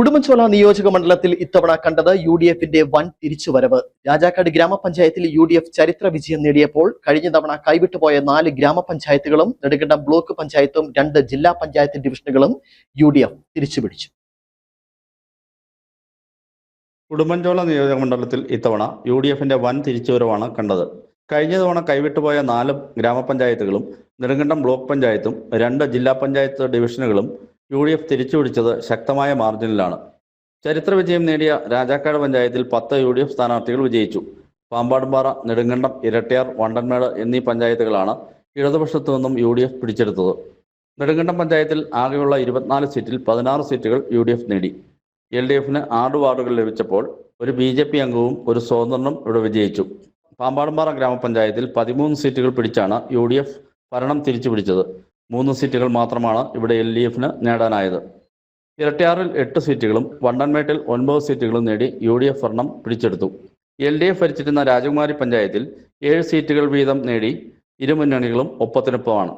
ഉടുമ്പൻചോല നിയോജക മണ്ഡലത്തിൽ ഇത്തവണ കണ്ടത് യു ഡി എഫിന്റെ വൻ തിരിച്ചുവരവ്. രാജാക്കാട് ഗ്രാമപഞ്ചായത്തിൽ യു ഡി എഫ് ചരിത്ര വിജയം നേടിയപ്പോൾ കഴിഞ്ഞ തവണ കൈവിട്ടുപോയ നാല് ഗ്രാമപഞ്ചായത്തുകളും നെടുങ്കണ്ടം ബ്ലോക്ക് പഞ്ചായത്തും രണ്ട് ജില്ലാ പഞ്ചായത്ത് ഡിവിഷനുകളും യു ഡി എഫ് തിരിച്ചുപിടിച്ചു. ഉടുമ്പൻചോല നിയോജക മണ്ഡലത്തിൽ ഇത്തവണ യു ഡി എഫിന്റെ വൻ തിരിച്ചുവരവാണ് കണ്ടത്. കഴിഞ്ഞ തവണ കൈവിട്ടുപോയ നാല് ഗ്രാമപഞ്ചായത്തുകളും നെടുങ്കണ്ടം ബ്ലോക്ക് പഞ്ചായത്തും രണ്ട് ജില്ലാ പഞ്ചായത്ത് ഡിവിഷനുകളും യു ഡി എഫ് തിരിച്ചുപിടിച്ചത് ശക്തമായ മാർജിനിലാണ്. ചരിത്ര വിജയം നേടിയ രാജാക്കാട് പഞ്ചായത്തിൽ പത്ത് യു ഡി എഫ് സ്ഥാനാർത്ഥികൾ വിജയിച്ചു. പാമ്പാടുംപാറ നെടുങ്കണ്ടം ഇരട്ടിയാർ വണ്ടൻമേട് എന്നീ പഞ്ചായത്തുകളാണ് ഇടതുപക്ഷത്തു നിന്നും യു ഡി എഫ് പിടിച്ചെടുത്തത്. നെടുങ്കണ്ടം പഞ്ചായത്തിൽ ആകെയുള്ള ഇരുപത്തിനാല് സീറ്റിൽ പതിനാറ് സീറ്റുകൾ യു ഡി എഫ് നേടി. എൽ ഡി എഫിന് ആറ് വാർഡുകൾ ലഭിച്ചപ്പോൾ ഒരു ബി ജെ പി അംഗവും ഒരു സ്വതന്ത്രനും ഇവിടെ വിജയിച്ചു. പാമ്പാടുംപാറ ഗ്രാമപഞ്ചായത്തിൽ പതിമൂന്ന് സീറ്റുകൾ പിടിച്ചാണ് യു ഡി എഫ് ഭരണം തിരിച്ചു പിടിച്ചത് മൂന്ന് സീറ്റുകൾ മാത്രമാണ് ഇവിടെ എൽ ഡി എഫിന് നേടാനായത്. ഇരട്ടിയാറിൽ എട്ട് സീറ്റുകളും വണ്ടൻമേട്ടിൽ ഒൻപത് സീറ്റുകളും നേടി യു ഡി എഫ് ഭരണം പിടിച്ചെടുത്തു. എൽ ഡി എഫ് ഭരിച്ചിരുന്ന രാജകുമാരി പഞ്ചായത്തിൽ ഏഴ് സീറ്റുകൾ വീതം നേടി ഇരുമുന്നണികളും ഒപ്പത്തിനൊപ്പമാണ്.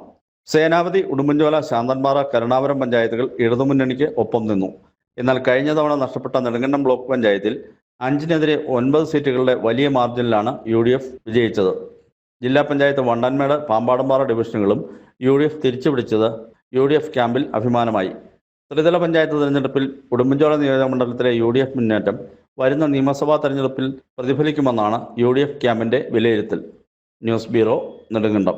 സേനാപതി ഉടുമ്പൻചോല ശാന്തൻപാറ കരുണാപുരം പഞ്ചായത്തുകൾ ഇടതുമുന്നണിക്ക് ഒപ്പം നിന്നു. എന്നാൽ കഴിഞ്ഞ തവണ നഷ്ടപ്പെട്ട നെടുങ്കണ്ടം ബ്ലോക്ക് പഞ്ചായത്തിൽ അഞ്ചിനെതിരെ ഒൻപത് സീറ്റുകളുടെ വലിയ മാർജിനിലാണ് യു ഡി എഫ് വിജയിച്ചത്. ജില്ലാ പഞ്ചായത്ത് വണ്ടാൻമേട് പാമ്പാടുംപാറ ഡിവിഷനുകളും യു ഡി എഫ് തിരിച്ചുപിടിച്ചത് യു ഡി എഫ് ക്യാമ്പിൽ അഭിമാനമായി. ത്രിതല പഞ്ചായത്ത് തെരഞ്ഞെടുപ്പിൽ ഉടുമ്പൻചോല നിയോജകമണ്ഡലത്തിലെ യു ഡി എഫ് മുന്നേറ്റം വരുന്ന നിയമസഭാ തെരഞ്ഞെടുപ്പിൽ പ്രതിഫലിക്കുമെന്നാണ് യു ഡി എഫ് ക്യാമ്പിന്റെ വിലയിരുത്തൽ. News bureau Nedumkandam.